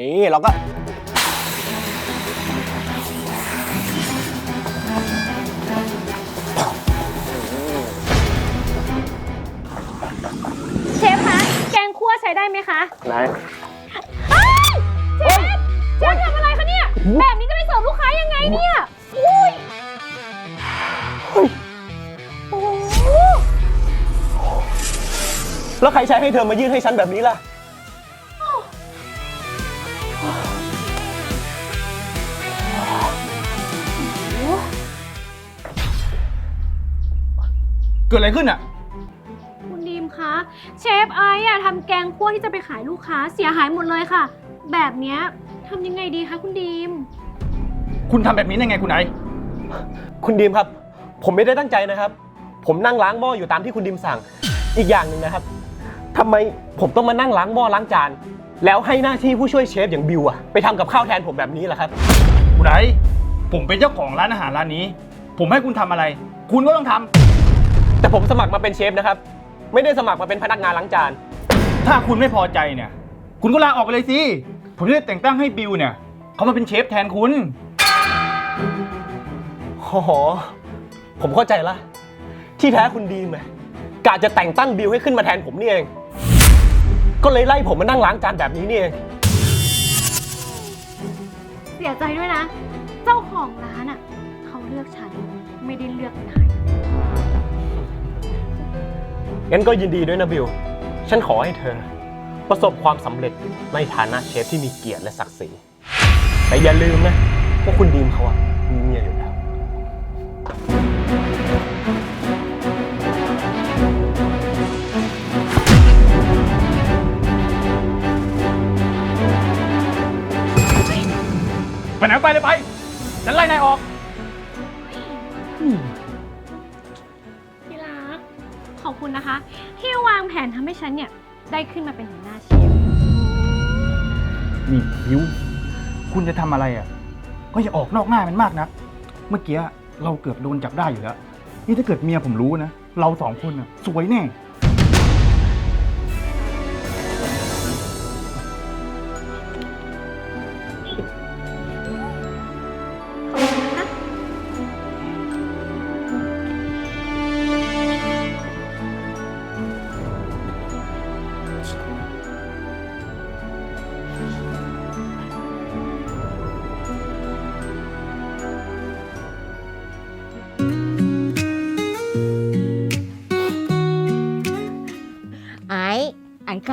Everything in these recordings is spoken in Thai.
นี่เราก็ เชฟคะ แกงคั่วใช้ได้ไหมคะไหนเอ้ยเชฟ เชฟทำอะไรคะเนี่ย แบบนี้จะไปเสิร์ฟลูกค้ายังไงเนี่ย อุ้ยโอ้โหแล้วใครใช้ให้เธอมายื่นให้ฉันแบบนี้ล่ะ เกิดอะไรขึ้นอะ คุณดีมคะเชฟไอซ์อะทำแกงคั่วที่จะไปขายลูกค้าเสียหายหมดเลยค่ะ แบบเนี้ยทำยังไงดีคะคุณดีม คุณทำแบบนี้ได้ไงคุณไอซ์คุณดีมครับ ผมไม่ได้ตั้งใจนะครับ ผมนั่งล้างหม้ออยู่ตามที่คุณดีมสั่ง อีกอย่างหนึ่งนะครับทำไมผมต้องมานั่งล้างหม้อล้างจาน แล้วให้หน้าที่ผู้ช่วยเชฟอย่างบิวอะไปทำกับข้าวแทนผมแบบนี้ล่ะครับ คุณไอซ์ผมเป็นเจ้าของร้านอาหารร้านนี้ ผมให้คุณทำอะไร คุณก็ต้องทำ แต่ผมสมัครมาเป็นเชฟนะครับ ไม่ได้สมัครมาเป็นพนักงานล้างจาน ถ้าคุณไม่พอใจเนี่ย คุณก็ลาออกไปเลยสิ ผมจะได้แต่งตั้งให้บิวเนี่ย เขามาเป็นเชฟแทนคุณโอ้โหผมเข้าใจละ ที่แท้คุณดีมอะกะจะแต่งตั้งบิวให้ขึ้นมาแทนผมนี่เอง ก็เลยไล่ผมมานั่งล้างจานแบบนี้นี่เอง เสียใจด้วยนะ เจ้าของร้านอะเขาเลือกฉันไม่ได้เลือกนาย งั้นก็ยินดีด้วยนะบิว ฉันขอให้เธอ ประสบความสำเร็จในฐานะเชฟที่มีเกียรติและศักดิ์ศรี แต่อย่าลืมนะว่าคุณดีมเขาอะมีเมียอยู่แล้ว ไปไหนก็ไปเลยไป ฉันไล่นายออกที่รักขอบ คุณนะคะ ที่วางแผนทำให้ฉันเนี่ยได้ขึ้นมาเป็นหัวหน้าเชฟนี่บิวคุณจะทำอะไรอะ ก็อย่าออกนอกหน้ามันมากนะ เมื่อกี้เราเกือบโดนจับได้อยู่แล้ว นี่ถ้าเกิดเมียผมรู้นะ เราสองคนอะ สวยแน่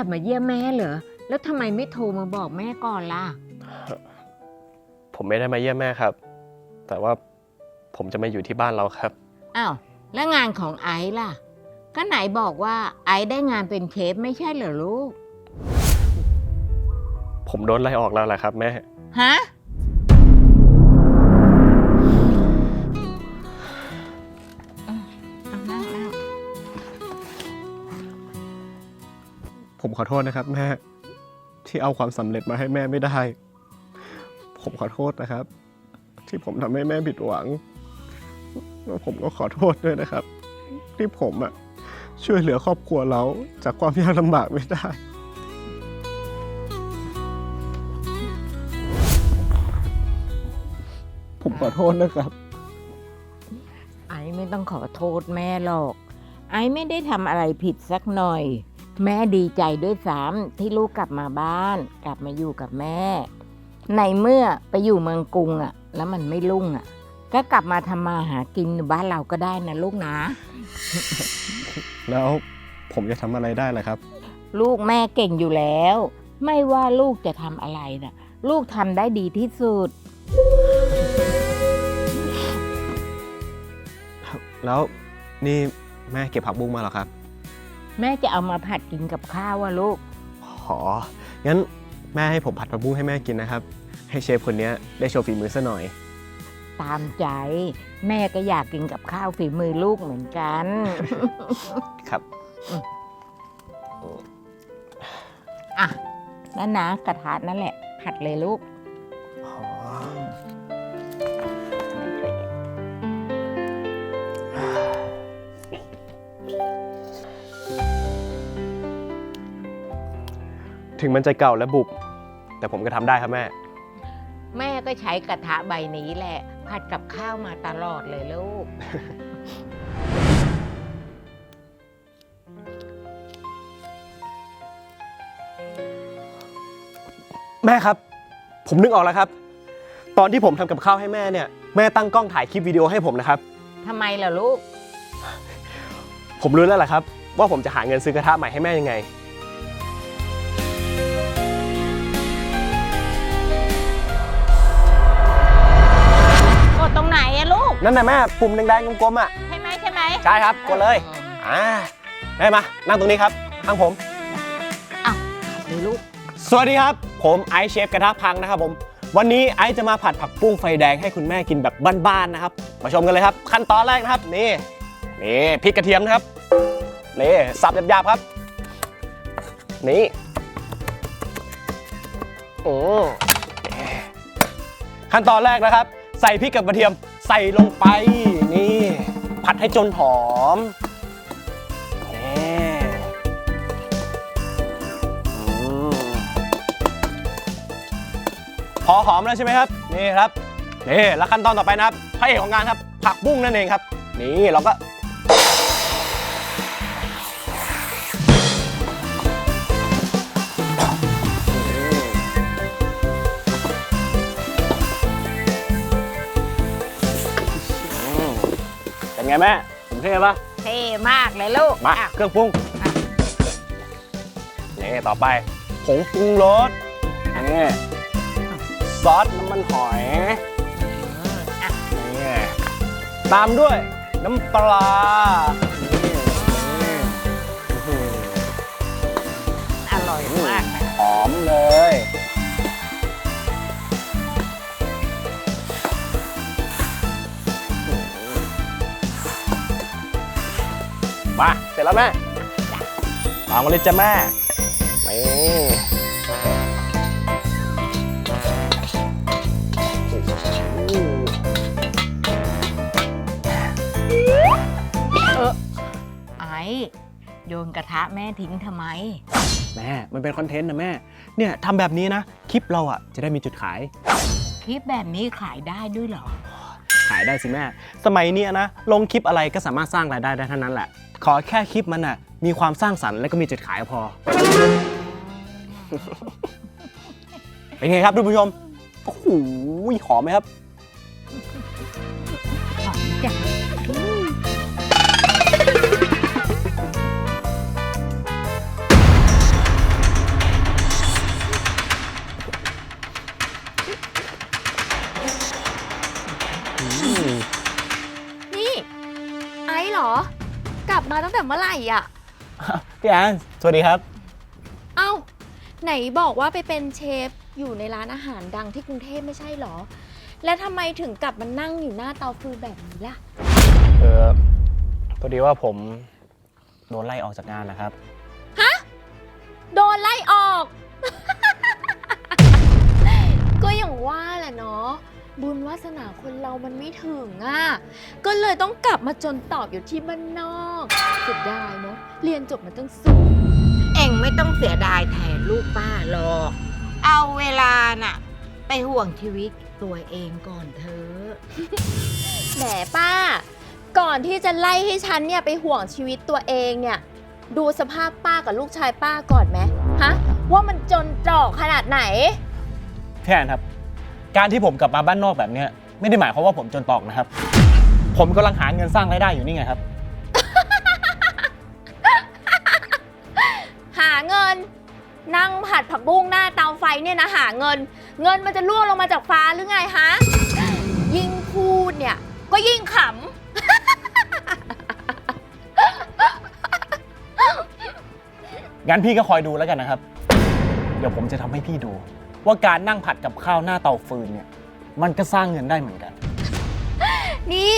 บมาเยี่ยมแม่เหรอ แล้วทำไมไม่โทรมาบอกแม่ก่อนล่ะ ผมไม่ได้มาเยี่ยมแม่ครับ แต่ว่าผมจะมาอยู่ที่บ้านเราครับ อ้าว แล้วงานของไอ้ล่ะ ก็ไหนบอกว่าไอ้ได้งานเป็นเชฟไม่ใช่เหรอลูก ผมโดนไล่ออกแล้วแหละครับ แม่ ฮะ ขอโทษนะครับแม่ที่เอาความสำเร็จมาให้แม่ไม่ได้ ผมขอโทษนะครับ ที่ผมทำให้แม่ผิดหวังแล้วผมก็ขอโทษด้วยนะครับ ที่ผมอะช่วยเหลือครอบครัวเราจากความยากลำบากไม่ได้ ผมขอโทษนะครับ ไอ้ไม่ต้องขอโทษแม่หรอก ไอ้ไม่ได้ทำอะไรผิดสักหน่อย แม่ดีใจด้วยซ้ำที่ลูกกลับมาบ้าน กลับมาอยู่กับแม่ ในเมื่อไปอยู่เมืองกรุงอะแล้วมันไม่รุ่งอะก็กลับมาทำมาหากินอยู่บ้านเราก็ได้นะลูกนะ แล้วผมจะทำอะไรได้ล่ะครับ ลูกแม่เก่งอยู่แล้ว ไม่ว่าลูกจะทำอะไรนะ่ะ ลูกทำได้ดีที่สุด แล้วนี่แม่เก็บผักบุ้งมาเหรอครับ แม่จะเอามาผัดกินกับข้าวว่ะลูกของั้นแม่ให้ผมผัดผักบุ้งให้แม่กินนะครับ ให้เชฟคนนี้ได้โชว์ฝีมือซะหน่อย ตามใจ แม่ก็อยากกินกับข้าวฝีมือลูกเหมือนกัน ครับ อะนั่นนะกระทะนั่นแหละ ผัดเลยลูก ถึงมันจะเก่าและบุบ แต่ผมก็ทำได้ครับแม่ แม่ก็ใช้กระทะใบนี้แหละ ผัดกับข้าวมาตลอดเลยลูก แม่ครับ ผมนึกออกแล้วครับ ตอนที่ผมทำกับข้าวให้แม่เนี่ยแม่ตั้งกล้องถ่ายคลิปวิดีโอให้ผมนะครับ ทำไมล่ะลูก ผมรู้แล้วแหละครับ ว่าผมจะหาเงินซื้อกระทะใหม่ให้แม่ยังไง นั่นน่ะแม่ปุ่มแดงๆกลมๆอะใช่ไหมใช่ไหมใช่ครับกดเลยอ่าแม่มานั่งตรงนี้ครับข้างผมดูลูกสวัสดีครับ ผมไอซ์เชฟกระทะพังนะครับผม วันนี้ไอซ์จะมาผัดผักปุ้งไฟแดงให้คุณแม่กินแบบบ้านๆนะครับ มาชมกันเลยครับ ขั้นตอนแรกนะครับนี่นี่พริกกระเทียมนะครับนี่สับหยาบๆครับ นี่โอ้ขั้นตอนแรกนะครับ ใส่พริกกับกระเทียม ใส่ลงไปนี่ ผัดให้จนหอมอพอหอมแล้วใช่ไหมครับนี่ครับนี่แล้วขั้นตอนต่อไปนะครับพระเอกของงานครับผักบุ้งนั่นเองครับ นี่เราก็ งแม่ผมเท่ปะเท่มากเลยลูกมาอะ เครื่องปรุงอะ นี่ต่อไปผงปรุงรสนี่ซอสน้ำมันหอยอืมอะนี่ตามด้วยน้ำปลานี่นี่อื้อหืออร่อยมากนะหอมเลย ร็จแล้วแม่วางมาเลยจ้ะแม่นี่โอ้โหไอ้โยนกระทะแม่ทิ้งทำไม แม่มันเป็นคอนเทนต์นะแม่ เนี่ยทำแบบนี้นะ คลิปเราอะจะได้มีจุดขาย คลิปแบบนี้ขายได้ด้วยเหรอ ขายได้สิแม่ สมัยเนี้ยนะ ลงคลิปอะไรก็สามารถสร้างรายได้ได้เท่านั้นแหละ ขอแค่คลิปมันอะมีความสร้างสรรค์และก็มีจุดขายพอ เป็นไงครับทุกผู้ชม โอ้โหหอมไหมครับ มาตั้งแต่เมื่อไหร่อะ พี่แอนสวัสดีครับ เอ้า ไหนบอกว่าไปเป็นเชฟอยู่ในร้านอาหารดังที่กรุงเทพไม่ใช่เหรอ และทำไมถึงกลับมานั่งอยู่หน้าเตาฟืนแบบนี้ล่ะ เออพอดีว่าผมโดนไล่ออกจากงานนะครับ โดนไล่ออก ก็อย่างว่าแหละเนาะ บุญวาสนาคนเรามันไม่ถึงอะ ก็เลยต้องกลับมาจนตอบอยู่ที่บ้านนอกเสียดายเนาะเรียนจบมาตั้งสูง เอ็งไม่ต้องเสียดายแทนลูกป้าหรอก เอาเวลาน่ะ ไปห่วงชีวิตตัวเองก่อนเถอะแหมป้า ก่อนที่จะไล่ให้ฉันเนี่ยไปห่วงชีวิตตัวเองเนี่ย ดูสภาพป้ากับลูกชายป้าก่อนไหมฮะ ว่ามันจนตรอกขนาดไหน พี่แอนครับ การที่ผมกลับมาบ้านนอกแบบเนี้ยไม่ได้หมายความว่าผมจนตอกนะครับ ผมกำลังหาเงินสร้างรายได้อยู่นี่ไงครับ หาเงิน นั่งผัดผักบุ้งหน้าเตาไฟเนี่ยนะหาเงิน เงินมันจะร่วงลงมาจากฟ้าหรือไงฮะยิ่งพูดเนี่ย ก็ยิ่งขงั้นพี่ก็คอยดูแล้วกันนะครับ เดี๋ยวผมจะทำให้พี่ดู ว่าการนั่งผัดกับข้าวหน้าเตาฟืนเนี่ยมันก็สร้างเงินได้เหมือนกัน นี่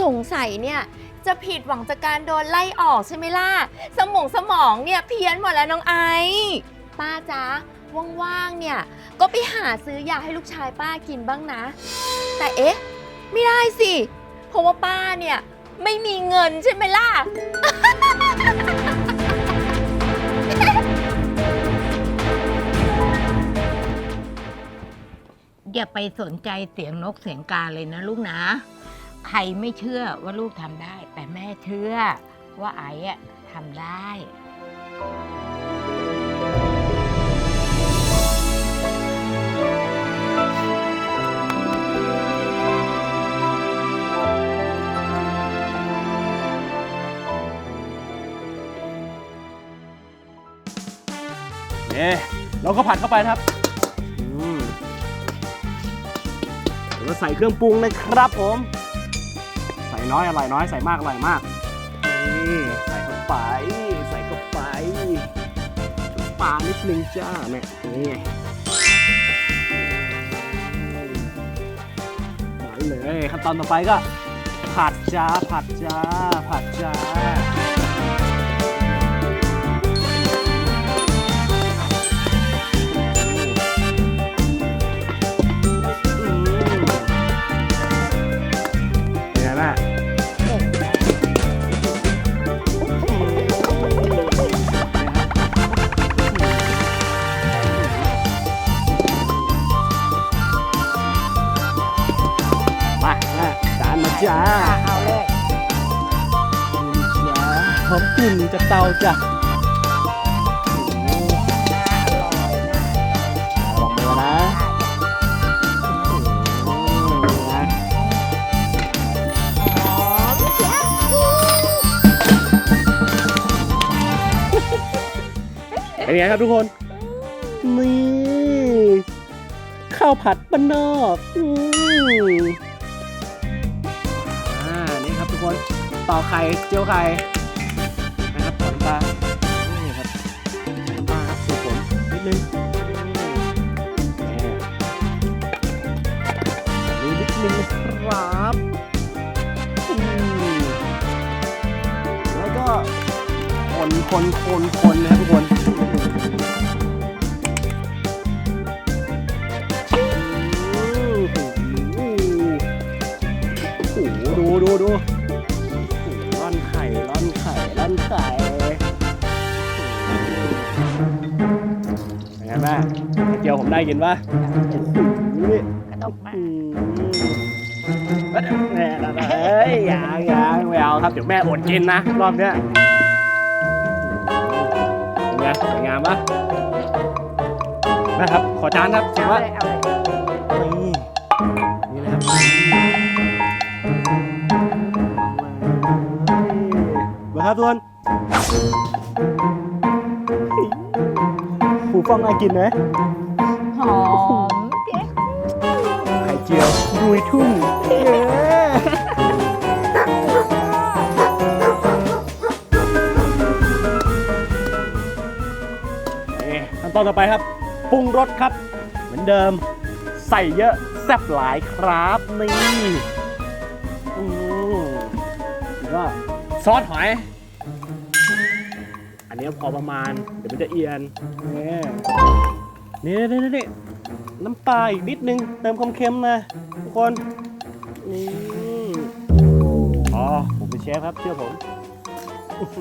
สงสัยเนี่ยจะผิดหวังจากการโดนไล่ออกใช่ไหมล่ะ สมองสมองเนี่ยเพี้ยนหมดแล้วน้องไอซ์ป้าจ๊ะว่างๆเนี่ยก็ไปหาซื้อยาให้ลูกชายป้ากินบ้างนะ แต่เอ๊ะ ไม่ได้สิ เพราะว่าป้าเนี่ยไม่มีเงินใช่ไหมล่ะ อย่าไปสนใจเสียงนกเสียงกาเลยนะลูกนะ ใครไม่เชื่อว่าลูกทำได้ แต่แม่เชื่อว่าไอ้อะทำได้เนี่ยเราก็ผัดเข้าไปนะครับ ดี๋ยวเราใส่เครื่องปรุงนะครับผม ใส่น้อยอร่อยน้อยใส่มากอร่อยมากนี่ใส่เข้าไปใส่เข้าไปปลานิดนึงจ้าแม่นี่มาเลยขั้นตอนต่อไปก็ ผัดจ้าผัดจ้าผัดจ้า เตาจ้ะลองมือนะนะเป็นไงครับทุกคน นี่ ข้าวผัดบ้านนอกอืมอ่า นี่ครับทุกคน ต่อไข่ เจียวไข่ คนคนคนนะครับทุกคนโอ้โหดูดูดูร่อนไข่ร่อนไข่ร่อนไข่เป็นไงแม่ไข่เจียวผมได้กินปะโอ้โหนี่กระดกมาแม่เอ้ยอย่าอย่าไม่เอาครับ เดี๋ยวแม่อดกินนะ รอบเนี้ย ไงสวยงามปะนะครับ ขอจานครับเสียเอาว่าเลยเอาเลยนี่นี่นะครับมาครับทุกคนหูฟังน่ากินไหมหอมเจ๊ไข่เจียวรุยทุ่ง ตอนต่อไปครับปรุงรสครับ เหมือนเดิม ใส่เยอะแซ่บหลายครับนี่อืมแล้วก็ซอสหอย อันนี้พอประมาณ เดี๋ยวมันจะเอียนนี่นี่นี่นี่น้ำปลาอีกนิดนึง เติมความเค็มนะทุกคนนี่อ๋อผมเป็นเชฟครับเชื่อผมโอ้โห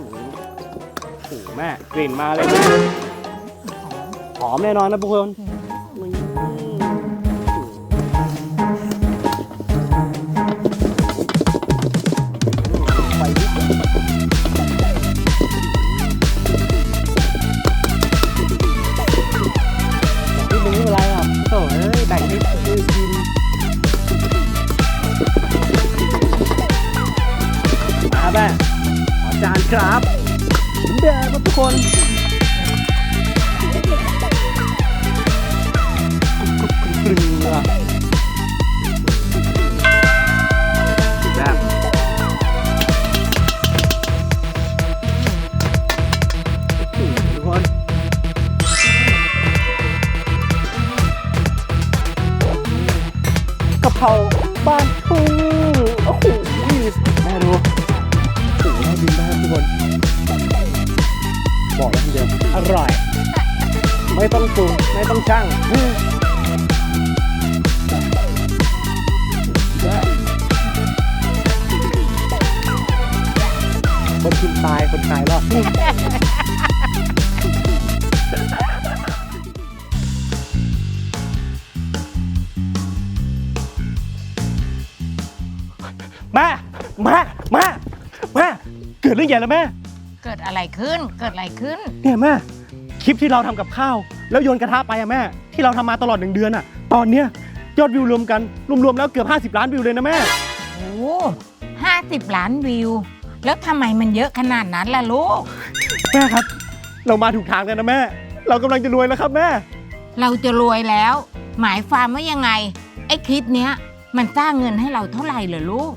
แม่กลิ่นมาเลยนะ อมแน่นอนนะทุกคน บอกคำเดอร่อย ไม่ต้องปรุงไม่ต้องช่างคนกินตายคนตายรอดมา มา มา มา เกิดเรื่องใหญ่แล้วแม่ เกิดอะไรขึ้น เกิดอะไรขึ้น เนี่ยแม่คลิปที่เราทำกับข้าว แล้วโยนกระทะไปอะแม่ ที่เราทำมาตลอดหนึ่งเดือนอะตอนเนี้ยยอดวิวรวมกันรวมๆแล้วเกือบ 50 ล้านวิวเลยนะแม่ โอ้ห้าสิบล้านวิว แล้วทำไมมันเยอะขนาดนั้นล่ะลูก แม่ครับ เรามาถูกทางกันนะแม่ เรากำลังจะรวยแล้วครับแม่ เราจะรวยแล้ว หมายความว่ายังไง ไอ้คลิปเนี้ย มันสร้างเงินให้เราเท่าไหร่เหรอลูก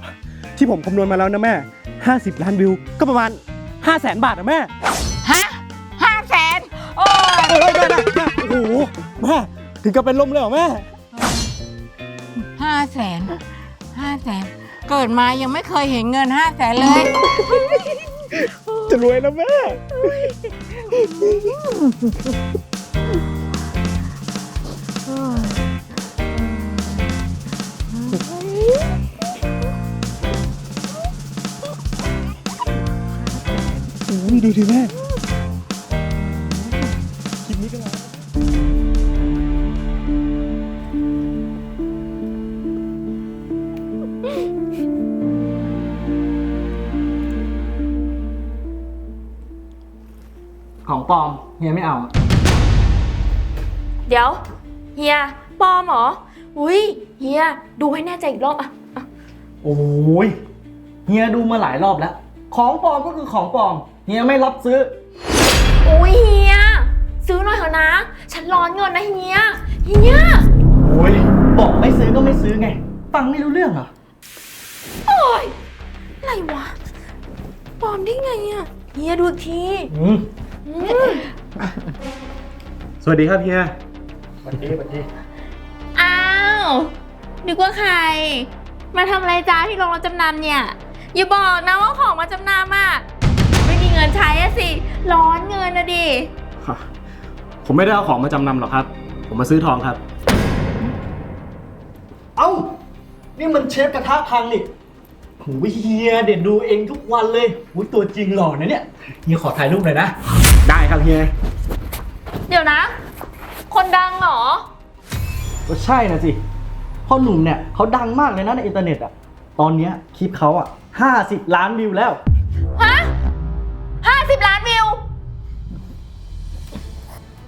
ที่ผมคำนวณมาแล้วนะแม่ 50 ล้านวิว ก็ประมาณ 5 0 0แสนบาทนะแม่ฮะห้าแสนโอ้ยเอ้ยแม่แม่แม่โอ้โหแม่ถึงกับเป็นลมเลยเหรอแม่ห้าแสนห้าแสนเกิดมายังไม่เคยเห็นเงินห้าแสนเลย จะรวยแล้วแม่ อ้ยดูดิแม่คลิปนี้ก็มาของปลอมเฮียไม่เอา เดี๋ยว เฮียปลอมเหรอ อุ้ยเฮียดูให้แน่ใจอีกรอบอะโอ้ยเฮียดูมาหลายรอบแล้ว ของปลอมก็คือของปลอม เฮียไม่รับซื้อ อุ้ยเฮีย ซื้อหน่อยเถอะนะ ฉันร้อนเงินนะเฮีย เฮีย โอ้ยบอกไม่ซื้อก็ไม่ซื้อไง ฟังไม่รู้เรื่องเหรอ โอ้ยอะไรวะปลอมได้ไงอะเฮียดูอีกทีอืมอืมสวัสดีครับเฮียวันดีวันดีอ้าว นึกว่าใคร มาทำอะไรจ้าที่โรงรับจำนำเนี่ย อย่าบอกนะว่าของมาจำนำอะไม่มีเงิ นใช้อะสิ ร้อนเงินนะดิ ผมไม่ได้เอาของมาจำนำหรอกครับ ผมมาซื้อทองครับ เอ้า นี่มันเชฟกระทะพังนี่โอ้ยเฮียเด็ดดูเองทุกวันเลยโอ้ยตัวจริงหล่อนะเนี่ยเฮียขอถ่ายรูปหน่อยนะ ได้ครับเฮีย เดี๋ยวนะ คนดังเหรอ ก็ใช่นะสิพ่อหนุ่มเนี่ยเขาดังมากเลยนะในอินเทอร์เน็ตอะ ตอนเนี้ยคลิปเขาอะห้าสิบล้านวิวแล้ว ฮ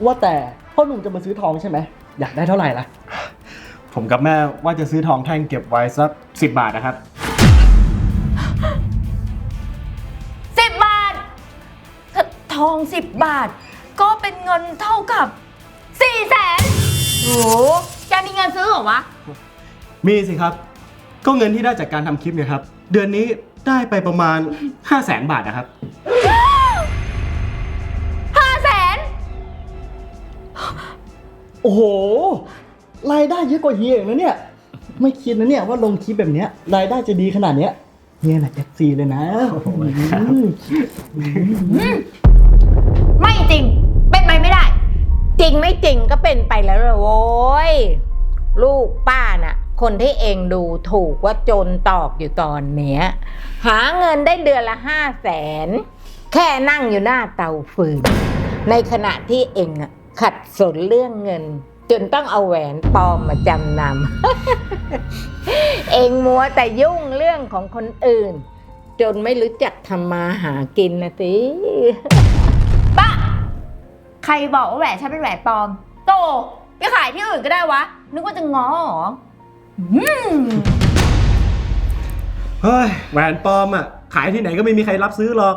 ว่าแต่พ่อหนุ่มจะมาซื้อทองใช่ไหม อยากได้เท่าไหร่ล่ะ ผมกับแม่ว่าจะซื้อทองแท่งเก็บไว้สักสิบบาทนะครับ สิบบาทถ้าทองสิบบาท ก็เป็นเงินเท่ากับสี่แสนโอ้โหแกมีเงินซื้อเหรอวะ มีสิครับ ก็เงินที่ได้จากการทำคลิปเนี่ยครับ เดือนนี้ได้ไปประมาณ 5 0 0แสนบาทนะครับ โอ้โห รายได้เยอะกว่าเฮียอีกนะเนี่ย ไม่คิดนะเนี่ยว่าลงคลิปแบบเนี้ยรายได้จะดีขนาดเนี้ยเฮียน่ะเอฟซีเลยนะอืมไม่จริง เป็นไปไม่ได้ จริงไม่จริงก็เป็นไปแล้วเละโว้ย ลูกป้าน่ะ คนที่เองดูถูกว่าจนตอกอยู่ตอนเนี้ย หาเงินได้เดือนละห้าแสน แค่นั่งอยู่หน้าเตาฟืน ในขณะที่เองอะ ขัดสนเรื่องเงิน จนต้องเอาแหวนปลอมมาจำนำ เองมัวแต่ยุ่งเรื่องของคนอื่น จนไม่รู้จักทำมาหากินนะสิบ้าใครบอกว่าแหวนฉันเป็นแหวนปลอม โตไปขายที่อื่นก็ได้วะ นึกว่าจะง้อเหรออืมเฮ้ยแหวนปลอมอะ ขายที่ไหนก็ไม่มีใครรับซื้อหรอก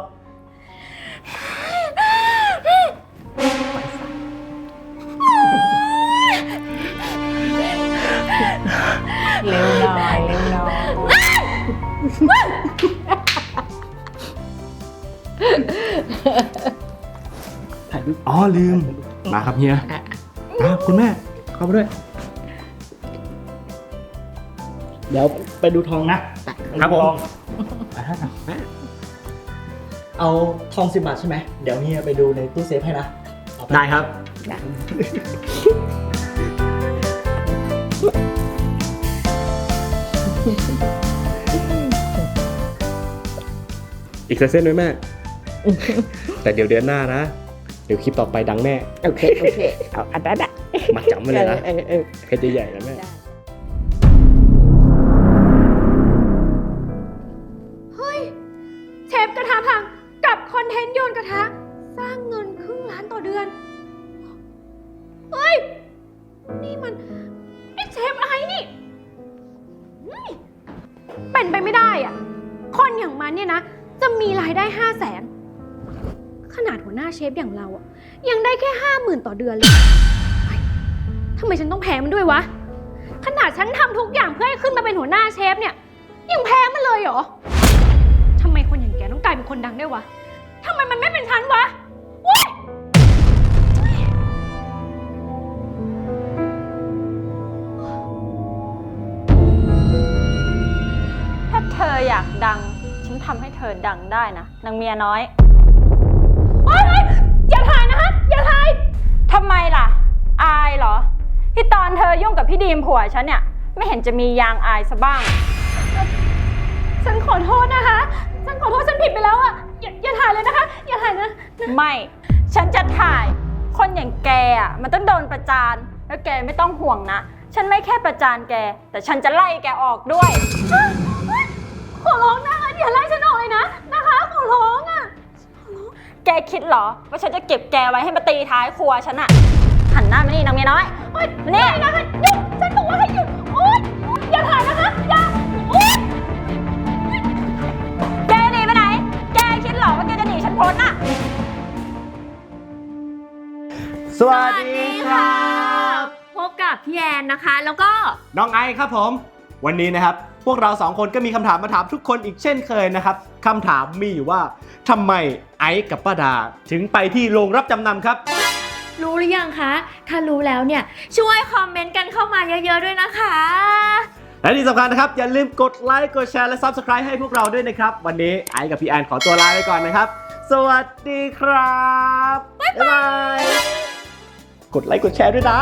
ถ่ายรูปอ๋อลืม มาครับเฮียมาคุณแม่เข้าไปด้วย เดี๋ยวไปดูทองนะครับผมทองอะฮะเอาทองสิบบาทใช่ไหม เดี๋ยวเฮียไปดูในตู้เซฟให้นะเอาปได้ครับ อีกสักเส้นไหมแม่ แต่เดี๋ยวเดือนหน้านะ เดี๋ยวคลิปต่อไปดังแม่โอเค โอเค เอาอันนั้นอะมาจัไว้เลยนะเออเออพชรใหญ่ๆนะแม่ เฮ้ย เชฟกระทะพังกับคอนเทนต์โยนกระทะ สร้างเงินครึ่งล้านต่อเดือน เฮ้ย นี่มันไอเชฟไอ้นี่เป็นไปไม่ได้อะ คนอย่างมันเนี่ยนะ จะมีรายได้ห้าแสน นาดหัวหน้าเชฟอย่างเราอะยังได้แค่ห้าหมื่นต่อเดือนเลยเฮ้ยทำไมฉันต้องแพ้มันด้วยวะ ขนาดฉันทำทุกอย่างเพื่อให้ขึ้นมาเป็นหัวหน้าเชฟเนี่ย ยังแพ้มันเลยเหรอทำไมคนอย่างแกต้องกลายเป็นคนดังได้วยวะทำไมมันไม่เป็นฉันวะเว้ย ถ้าเธออยากดัง ฉันทำให้เธอดังได้นะนางเมียน้อย โอ๊ยโอ๊ยอย่าถ่ายนะฮะ อย่าถ่าย ทำไมล่ะ อายเหรอ ที่ตอนเธอยุ่งกับพี่ดีมผัวฉันเนี่ย ไม่เห็นจะมียางอายซะบ้าง ฉันขอโทษนะคะ ฉันขอโทษฉันผิดไปแล้วอะอย่าอย่าถ่ายเลยนะคะ อย่าถ่ายนะ ไม่ ฉันจะถ่าย คนอย่างแกอะมันต้องโดนประจาน แล้วแกไม่ต้องห่วงนะ ฉันไม่แค่ประจานแก แต่ฉันจะไล่แกออกด้วย ขอร้องนะคะอย่าไล่ฉันออกเลยนะ แกคิดเหรอ ว่าฉันจะเก็บแกไว้ให้มาตีท้ายครัวฉันอะหันหน้ามานี่นางเมียน้อยโอ๊ยมานี่ไม่นะคะหยุดฉันบอกว่าให้หยุดโอ๊ยอย่าถ่ายนะคะอย่าโอ๊ยแกหนีไปไหน แกคิดเหรอว่าแกจะหนีฉันพ้นอะสวัสดีครับ พบกับพี่แอนนะคะ แล้วก็น้องไอซ์ครับผม วันนี้นะครับ พวกเราสองคนก็มีคำถามมาถามทุกคนอีกเช่นเคยนะครับคำถามมีอยู่ว่าทำไมไอซ์กับป้าดา ถึงไปที่โรงรับจำนำครับ รู้หรือยังคะ ถ้ารู้แล้วเนี่ย ช่วยคอมเมนต์กันเข้ามาเยอะๆด้วยนะคะ และที่สำคัญนะครับ อย่าลืมกดไลค์กดแชร์และ Subscribe ให้พวกเราด้วยนะครับ วันนี้ไอซ์กับพี่แอนขอตัวลาไปก่อนนะครับ สวัสดีครับ บ๊ายบาย กดไลค์กดแชร์ด้วยนะ